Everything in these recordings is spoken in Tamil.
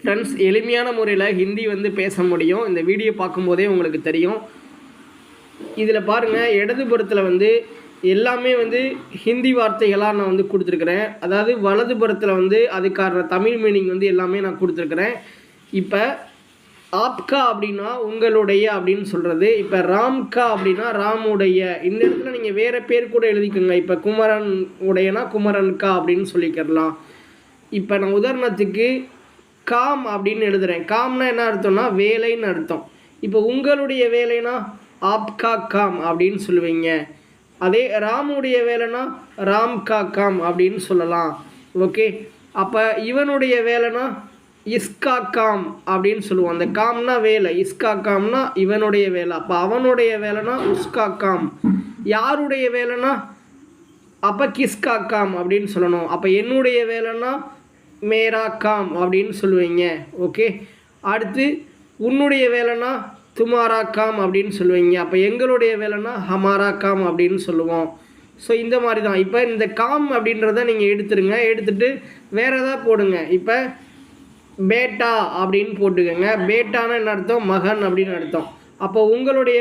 ஃப்ரெண்ட்ஸ் எளிமையான முறையில் ஹிந்தி வந்து பேச முடியும். இந்த வீடியோ பார்க்கும்போதே உங்களுக்கு தெரியும். இதில் பாருங்கள் இடதுபுறத்தில் வந்து எல்லாமே வந்து ஹிந்தி வார்த்தைகளாக நான் வந்து கொடுத்துருக்குறேன். அதாவது வலதுபுறத்தில் வந்து அதுக்கான தமிழ் மீனிங் வந்து எல்லாமே நான் கொடுத்துருக்குறேன். இப்போ ஆப்கா அப்படின்னா உங்களுடைய அப்படின்னு சொல்கிறது இப்போ ராம்கா அப்படின்னா ராமுடைய. இந்த இடத்துல நீங்கள் வேறு பேர் கூட எழுதிக்கோங்க. இப்போ குமரன் உடையனா குமரன்கா அப்படின்னு சொல்லிக்கிறலாம். இப்போ நான் உதாரணத்துக்கு காம் அப்படின்னு எழுதுகிறேன் காம்னா என்ன அர்த்தம்னா வேலைன்னு அர்த்தம். இப்போ உங்களுடைய வேலைனா ஆப்கா காம் அப்படின்னு சொல்லுவீங்க. அதே ராமுடைய வேலைனா ராம் கா காம் அப்படின்னு சொல்லலாம். ஓகே? அப்போ இவனுடைய வேலைனா இஸ்கா காம் அப்படின்னு சொல்லுவோம். அந்த காம்னா வேலை இஸ்கா காம்னா இவனுடைய வேலை. அப்போ அவனுடைய வேலைனா உஸ்கா காம். யாருடைய வேலைனா அப்போ கிஸ்கா காம் அப்படின்னு சொல்லணும். அப்போ என்னுடைய வேலைன்னா மேரா காம் அப்படின்னு சொல்லுவீங்க ஓகே அடுத்து உன்னுடைய வேலைன்னா துமாரா காம் அப்படின்னு சொல்லுவீங்க. அப்போ எங்களுடைய வேலைன்னா ஹமாரா காம் அப்படின்னு சொல்லுவோம். ஸோ இந்த மாதிரி தான் இப்போ இந்த காம் அப்படின்றத நீங்கள் எடுத்துருங்க. எடுத்துட்டு வேறு எதாவது போடுங்க. இப்போ பேட்டா அப்படின்னு போட்டுக்கோங்க. பேட்டானா என்ன அர்த்தம்? மகன் அப்படின்னு அர்த்தம். அப்போ உங்களுடைய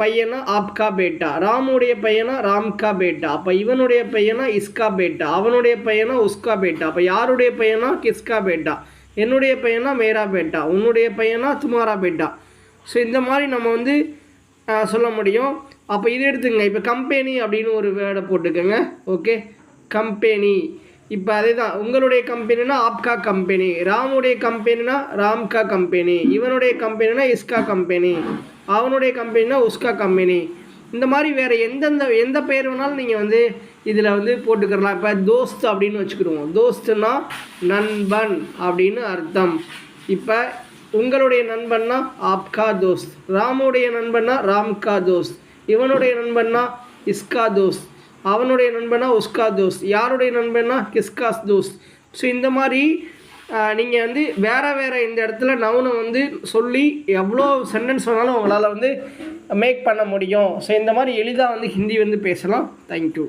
பையனா ஆப்கா பேட்டா ராமுடைய பையனா ராம்கா பேட்டா அப்போ இவனுடைய பையனா இஸ்கா பேட்டா அவனுடைய பையனா உஸ்கா பேட்டா அப்போ யாருடைய பையனா கிஸ்கா பேட்டா என்னுடைய பையனா மேரா பேட்டா உன்னுடைய பையனா துமாரா பேட்டா. ஸோ இந்த மாதிரி நம்ம வந்து சொல்ல முடியும். அப்போ இது எடுத்துங்க இப்போ கம்பெனி அப்படின்னு ஒரு வேர்டை போட்டுக்கோங்க. Okay company. இப்போ அதே தான் உங்களுடைய கம்பெனினா ஆப்கா கம்பெனி ராமுடைய கம்பெனினா ராம்கா கம்பெனி இவனுடைய கம்பெனினா இஸ்கா கம்பெனி அவனுடைய கம்பெனினா உஸ்கா கம்பெனி இந்த மாதிரி வேறு எந்தெந்த எந்த பெயர் வேணாலும் நீங்கள் வந்து இதில் வந்து போட்டுக்கிறலாம். இப்போ தோஸ்த் அப்படின்னு வச்சுக்கிடுவோம். தோஸ்துனா நண்பன் அப்படின்னு அர்த்தம். இப்போ உங்களுடைய நண்பன்னா ஆப்கா தோஸ்த் ராமுடைய நண்பன்னா ராம்கா தோஸ்த் இவனுடைய நண்பன்னா இஸ்கா தோஸ்த். அவனுடைய நண்பனா உஸ்கா தோஸ்த் யாருடைய நண்பனா கிஸ்காஸ் தோஸ்த் ஸோ இந்த மாதிரி நீங்கள் வந்து வேறு வேறு இந்த இடத்துல நவுனை வந்து சொல்லி எவ்வளோ சென்டென்ஸ் வேணாலும் உங்களால் வந்து மேக் பண்ண முடியும். ஸோ இந்த மாதிரி எளிதாக வந்து ஹிந்தி வந்து பேசலாம். தேங்க்யூ